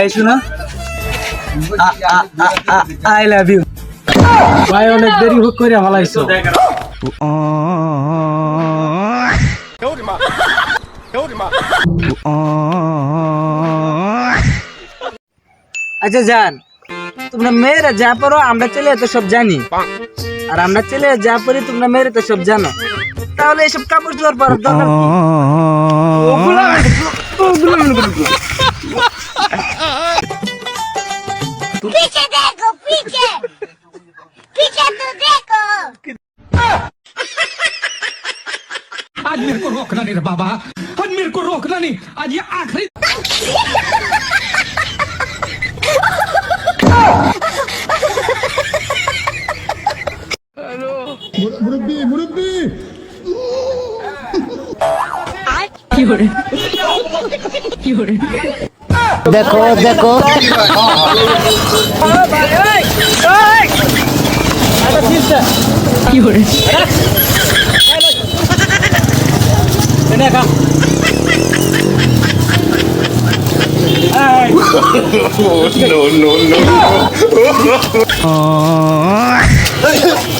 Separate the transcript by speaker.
Speaker 1: এই I love you. ভাই, অনেক দেরি হোক করে ভালাইছো আচ্ছা জান, তোমরা মেয়েরা যা পারো আমরা ছেলে তো সব জানি। আর আমরা ছেলে যা পারি তোমরা মেয়েরা তো সব জানো। তাহলে এসব কাপড় চোপড় পরার দরকার
Speaker 2: पीछे देखो पीछे। पीछे तो देखो।
Speaker 3: आज मेरे को रोकना नहीं रे बाबा। आज मेरे को रोकना नहीं। आज ये आखिरी
Speaker 4: দেখো দেখো no, no, no, no.